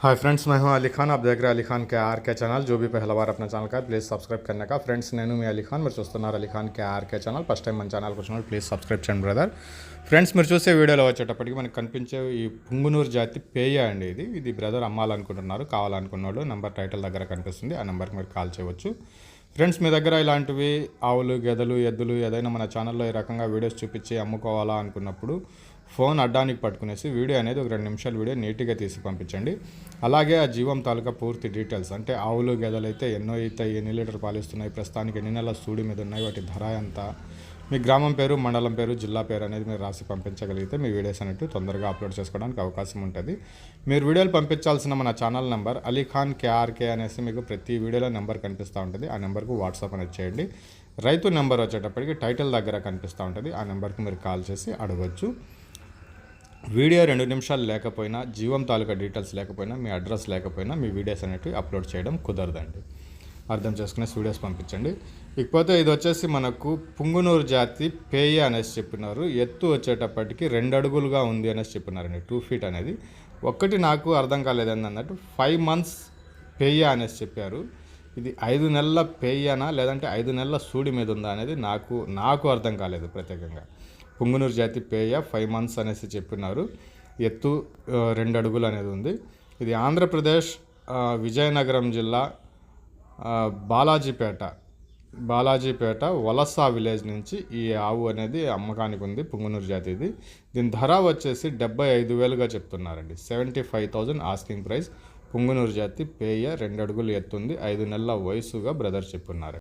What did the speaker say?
Hi friends मैं हूं अली खान आप देख रहे हैं अली खान के आर के चैनल जो भी पहला बार अपना ఛానల్ का ప్లీజ్ సబ్స్క్రైబ్ करने का ఫ్రెండ్స్ నేను మీ అలీ ఖాన్ మీరు చూస్తున్నారు Ali Khan K RK channel first time మన ఛానల్కి వచ్చినప్పుడు ప్లీజ్ సబ్స్క్రైబ్ చేయండి బ్రదర్ ఫ్రెండ్స్ మీరు చూసే వీడియోలో వచ్చేటప్పటికి మనకి కనిపించే ఈ పుంగునూరు జాతి పేయ అండి ఇది ఇది బ్రదర్ అమ్మాలనుకుంటున్నారు కావాలనుకున్నాడు నెంబర్ టైటిల్ దగ్గర కనిపిస్తుంది ఆ నెంబర్కి మీరు కాల్ చేయవచ్చు ఫ్రెండ్స్ మీ దగ్గర ఇలాంటివి ఆవులు గెదలు ఎద్దులు ఏదైనా మన ఛానల్లో ఈ రకంగా వీడియోస్ చూపించి అమ్ముకోవాలా అనుకున్నప్పుడు ఫోన్ అడ్డానికి పట్టుకునేసి వీడియో అనేది ఒక రెండు నిమిషాలు వీడియో నీట్గా తీసి పంపించండి. అలాగే ఆ జీవం తాలూకా పూర్తి డీటెయిల్స్ అంటే ఆవులు గెదలు అయితే ఎన్నో అయితే ఎన్ని లీటర్ పాలిస్తున్నాయి ప్రస్తుతానికి ఎన్ని నెలల సూడి మీద ఉన్నాయి వాటి ధర ఎంత మీ గ్రామం పేరు మండలం పేరు జిల్లా పేరు అనేది మీరు రాసి పంపించగలిగితే మీ వీడియోస్ అనేవి తొందరగా అప్లోడ్ చేసుకోవడానికి అవకాశం ఉంటుంది. మీరు వీడియోలు పంపించాల్సిన మన ఛానల్ నెంబర్ అలీఖాన్ కేఆర్కే అనేసి మీకు ప్రతి వీడియోలో నెంబర్ కనిపిస్తూ ఉంటుంది. ఆ నెంబర్కు వాట్సాప్ అనేది చేయండి. రైతు నెంబర్ వచ్చేటప్పటికి టైటిల్ దగ్గర కనిపిస్తూ ఉంటుంది. ఆ నెంబర్కి మీరు కాల్ చేసి అడగవచ్చు వీడియో రెండు నిమిషాలు లేకపోయినా జీవం తాలూకా డీటెయిల్స్ లేకపోయినా మీ అడ్రస్ లేకపోయినా మీ వీడియోస్ అనేవి అప్లోడ్ చేయడం కుదరదండి. అర్థం చేసుకునే వీడియోస్ పంపించండి. ఇకపోతే ఇది వచ్చేసి మనకు పుంగునూరు జాతి పేయ అనేసి చెప్పినారు. ఎత్తు వచ్చేటప్పటికి రెండు అడుగులుగా ఉంది అనేసి చెప్పినారండి టూ ఫీట్ అనేది. ఒక్కటి నాకు అర్థం కాలేదు అన్నట్టు ఫైవ్ మంత్స్ పేయ అనేసి చెప్పారు. ఇది ఐదు నెలల పేయనా లేదంటే ఐదు నెలల సూడి మీద ఉందా అనేది నాకు నాకు అర్థం కాలేదు ప్రత్యేకంగా. పుంగునూరు జాతి పేయ ఫైవ్ మంత్స్ అనేసి చెప్పినారు. ఎత్తు రెండు అడుగులు అనేది ఉంది. ఇది ఆంధ్రప్రదేశ్ విజయనగరం జిల్లా బాలాజీపేట. బాలాజీపేట వలస విలేజ్ నుంచి ఈ ఆవు అనేది అమ్మకానికి ఉంది పుంగునూరు జాతిది. దీని ధర వచ్చేసి డెబ్బై ఐదు వేలుగా చెప్తున్నారండి. Seventy five thousand asking price. Punganur జాతి పేయ రెండు అడుగులు ఎత్తుంది ఐదు నెలల వయసుగా బ్రదర్ చెప్పున్నారు.